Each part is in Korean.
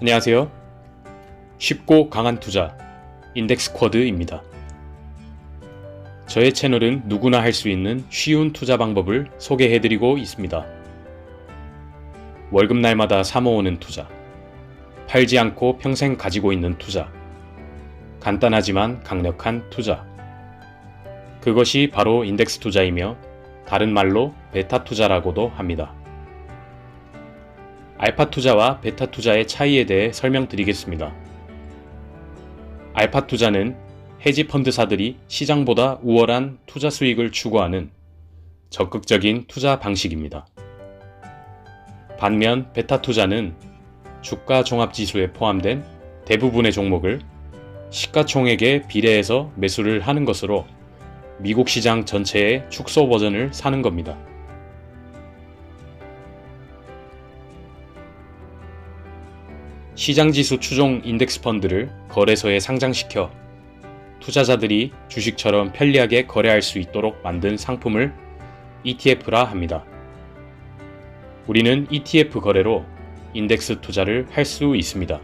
안녕하세요. 쉽고 강한 투자 인덱스 쿼드입니다. 저의 채널은 누구나 할 수 있는 쉬운 투자 방법을 소개해드리고 있습니다. 월급 날마다 사모으는 투자, 팔지 않고 평생 가지고 있는 투자, 간단하지만 강력한 투자. 그것이 바로 인덱스 투자이며 다른 말로 베타 투자라고도 합니다. 알파 투자와 베타 투자의 차이에 대해 설명드리겠습니다. 알파 투자는 헤지 펀드사들이 시장보다 우월한 투자 수익을 추구하는 적극적인 투자 방식입니다. 반면 베타 투자는 주가 종합 지수에 포함된 대부분의 종목을 시가총액에 비례해서 매수를 하는 것으로 미국 시장 전체의 축소 버전을 사는 겁니다. 시장지수 추종 인덱스 펀드를 거래소에 상장시켜 투자자들이 주식처럼 편리하게 거래할 수 있도록 만든 상품을 ETF라 합니다. 우리는 ETF 거래로 인덱스 투자를 할 수 있습니다.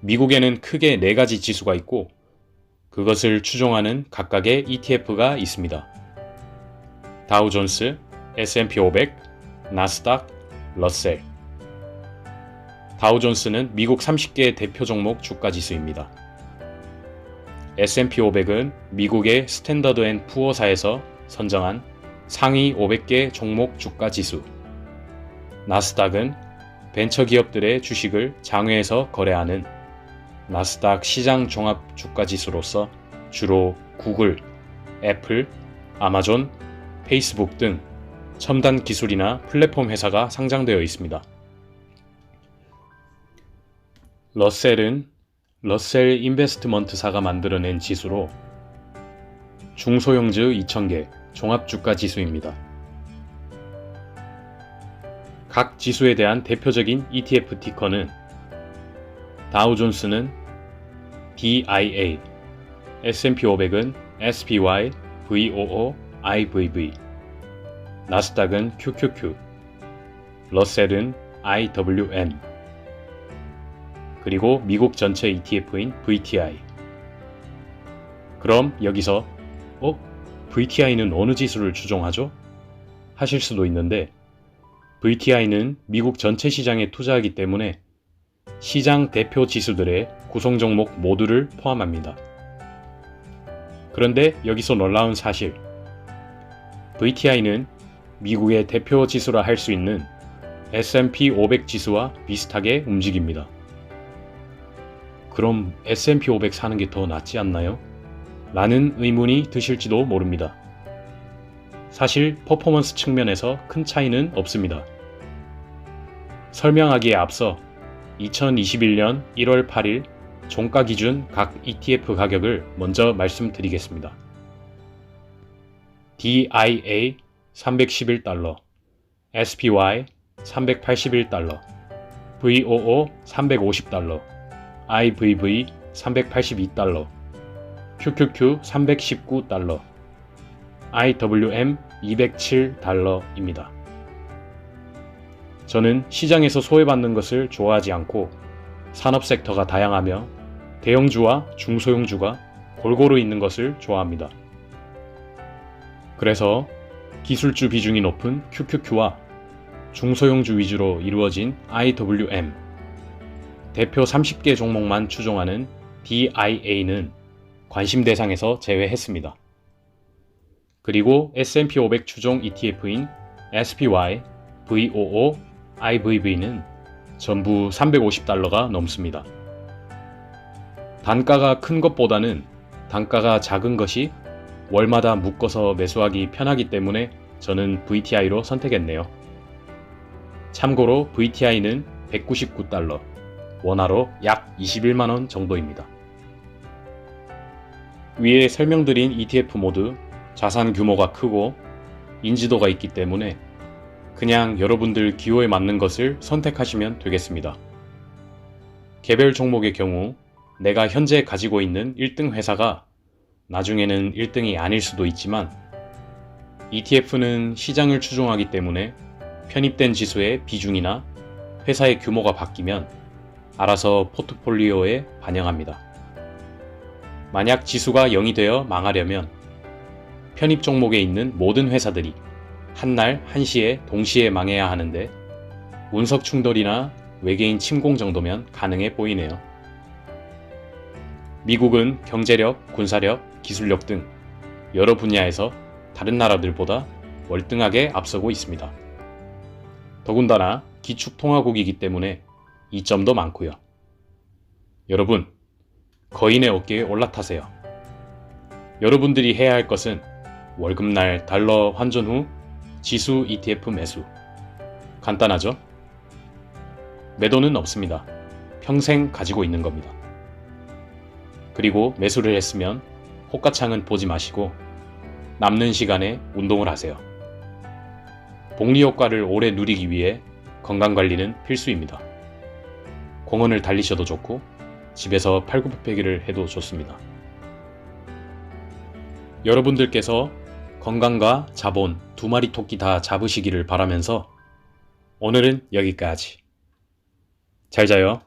미국에는 크게 네 가지 지수가 있고 그것을 추종하는 각각의 ETF가 있습니다. 다우존스, S&P 500, 나스닥, 러셀. 다우존스는 미국 30개 대표 종목 주가 지수입니다. S&P 500은 미국의 스탠더드 앤 푸어사에서 선정한 상위 500개 종목 주가 지수. 나스닥은 벤처 기업들의 주식을 장외에서 거래하는 나스닥 시장 종합 주가 지수로서 주로 구글, 애플, 아마존, 페이스북 등 첨단 기술이나 플랫폼 회사가 상장되어 있습니다. 러셀은 러셀 인베스트먼트사가 만들어낸 지수로 중소형주 2000개 종합주가 지수입니다. 각 지수에 대한 대표적인 ETF 티커는 다우존스는 DIA, S&P 500은 SPY, VOO, IVV, 나스닥은 QQQ, 러셀은 IWM, 그리고 미국 전체 ETF인 VTI. 그럼 여기서 어? VTI는 어느 지수를 추종하죠? 하실 수도 있는데 VTI는 미국 전체 시장에 투자하기 때문에 시장 대표 지수들의 구성 종목 모두를 포함합니다. 그런데 여기서 놀라운 사실. VTI는 미국의 대표 지수라 할 수 있는 S&P 500 지수와 비슷하게 움직입니다. 그럼 S&P 500 사는 게 더 낫지 않나요? 라는 의문이 드실지도 모릅니다. 사실 퍼포먼스 측면에서 큰 차이는 없습니다. 설명하기에 앞서 2021년 1월 8일 종가 기준 각 ETF 가격을 먼저 말씀드리겠습니다. DIA 311달러, SPY 381달러, VOO 350달러, IVV 382달러, QQQ 319달러, IWM 207달러입니다. 저는 시장에서 소외받는 것을 좋아하지 않고 산업 섹터가 다양하며 대형주와 중소형주가 골고루 있는 것을 좋아합니다. 그래서 기술주 비중이 높은 QQQ와 중소형주 위주로 이루어진 IWM, 대표 30개 종목만 추종하는 DIA는 관심 대상에서 제외했습니다. 그리고 S&P 500 추종 ETF인 SPY, VOO, IVV는 전부 350달러가 넘습니다. 단가가 큰 것보다는 단가가 작은 것이 월마다 묶어서 매수하기 편하기 때문에 저는 VTI로 선택했네요. 참고로 VTI는 199달러, 원화로 약 21만원 정도입니다. 위에 설명드린 ETF 모두 자산 규모가 크고 인지도가 있기 때문에 그냥 여러분들 기호에 맞는 것을 선택하시면 되겠습니다. 개별 종목의 경우 내가 현재 가지고 있는 1등 회사가 나중에는 1등이 아닐 수도 있지만 ETF는 시장을 추종하기 때문에 편입된 지수의 비중이나 회사의 규모가 바뀌면 알아서 포트폴리오에 반영합니다. 만약 지수가 0이 되어 망하려면 편입 종목에 있는 모든 회사들이 한날 한시에 동시에 망해야 하는데 운석 충돌이나 외계인 침공 정도면 가능해 보이네요. 미국은 경제력, 군사력, 기술력 등 여러 분야에서 다른 나라들보다 월등하게 앞서고 있습니다. 더군다나 기축통화국이기 때문에 이점도 많고요. 여러분, 거인의 어깨에 올라타세요. 여러분들이 해야 할 것은 월급날 달러 환전 후 지수 ETF 매수. 간단하죠? 매도는 없습니다. 평생 가지고 있는 겁니다. 그리고 매수를 했으면 호가창은 보지 마시고 남는 시간에 운동을 하세요. 복리 효과를 오래 누리기 위해 건강 관리는 필수입니다. 공원을 달리셔도 좋고 집에서 팔굽혀펴기를 해도 좋습니다. 여러분들께서 건강과 자본 두 마리 토끼 다 잡으시기를 바라면서 오늘은 여기까지. 잘 자요.